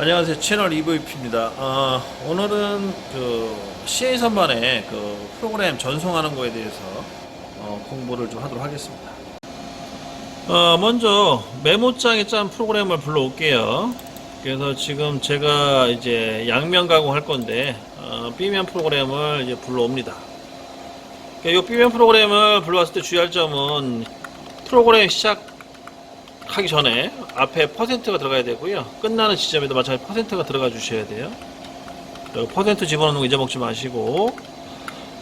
안녕하세요 채널 EVP입니다. 어, 오늘은 그 CA 선반의 그 프로그램 전송하는 거에 대해서 어, 공부를 좀 하도록 하겠습니다. 어, 먼저 메모장에 짠 프로그램을 불러올게요. 그래서 지금 제가 이제 양면 가공할 건데 어, B면 프로그램을 이제 불러옵니다. 이 B면 프로그램을 불러왔을 때 주의할 점은 프로그램 시작 하기 전에 앞에 퍼센트가 들어가야 되고요. 끝나는 지점에도 마찬가지 퍼센트가 들어가 주셔야 돼요. 퍼센트 집어넣는 거 잊어먹지 마시고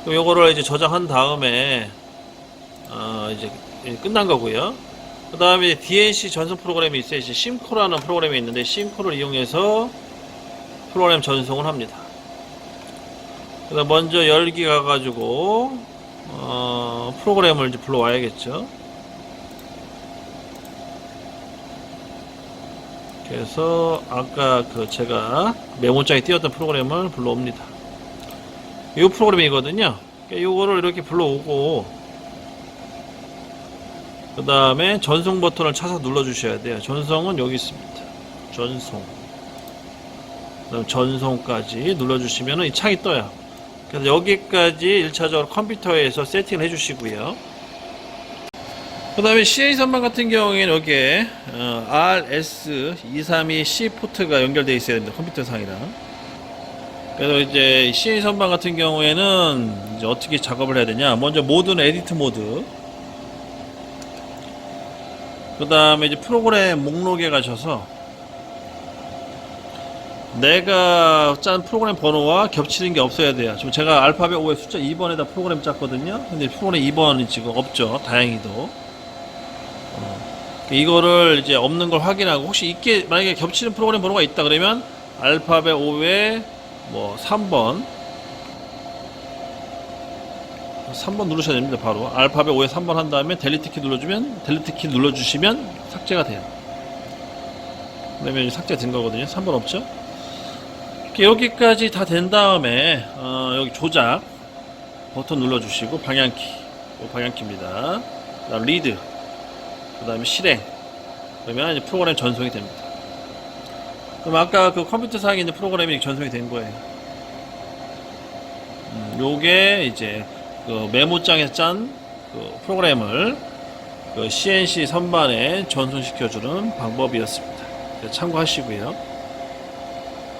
요거를 이제 저장한 다음에 어 이제 끝난 거고요. 그 다음에 DNC 전송 프로그램이 있어요. 이제 심코라는 프로그램이 있는데 심코를 이용해서 프로그램 전송을 합니다. 그다음 먼저 열기 가가지고 어 프로그램을 이제 불러와야겠죠. 그래서 아까 그 제가 메모장에 띄웠던 프로그램을 불러옵니다. 이 프로그램이거든요. 이거를 이렇게 불러오고 그 다음에 전송 버튼을 찾아 눌러 주셔야 돼요. 전송은 여기 있습니다. 전송. 그다음 전송까지 눌러 주시면 이 창이 떠요. 그래서 여기까지 1차적으로 컴퓨터에서 세팅을 해 주시고요. 그 다음에 CA 선반 같은 경우에는 여기에 어, RS232C 포트가 연결되어 있어야 됩니다. 컴퓨터 상이랑. 그래서 이제 CA 선반 같은 경우에는 이제 어떻게 작업을 해야 되냐. 먼저 모드는 에디트 모드. 그 다음에 이제 프로그램 목록에 가셔서 내가 짠 프로그램 번호와 겹치는 게 없어야 돼요. 지금 제가 알파벳 5의 숫자 2번에다 프로그램 짰거든요. 근데 프로그램 2번이 지금 없죠. 다행히도. 이거를 이제 없는 걸 확인하고 혹시 있게 만약에 겹치는 프로그램 번호가 있다 그러면 알파벳 5에 뭐 3번. 3번 누르셔야 됩니다 바로. 알파벳 5에 3번 한 다음에 델리트 키 눌러주면 델리트 키 눌러주시면 삭제가 돼요. 그러면 삭제 된 거거든요. 3번 없죠? 여기까지 다 된 다음에 어, 여기 조작 버튼 눌러주시고 방향키 요 방향키입니다. 리드 그 다음에 실행. 그러면 이제 프로그램 전송이 됩니다. 그럼 아까 그 컴퓨터 상에 있는 프로그램이 전송이 된 거예요. 음, 요게 이제 그 메모장에서 짠 그 프로그램을 그 CNC 선반에 전송시켜주는 방법이었습니다. 참고하시고요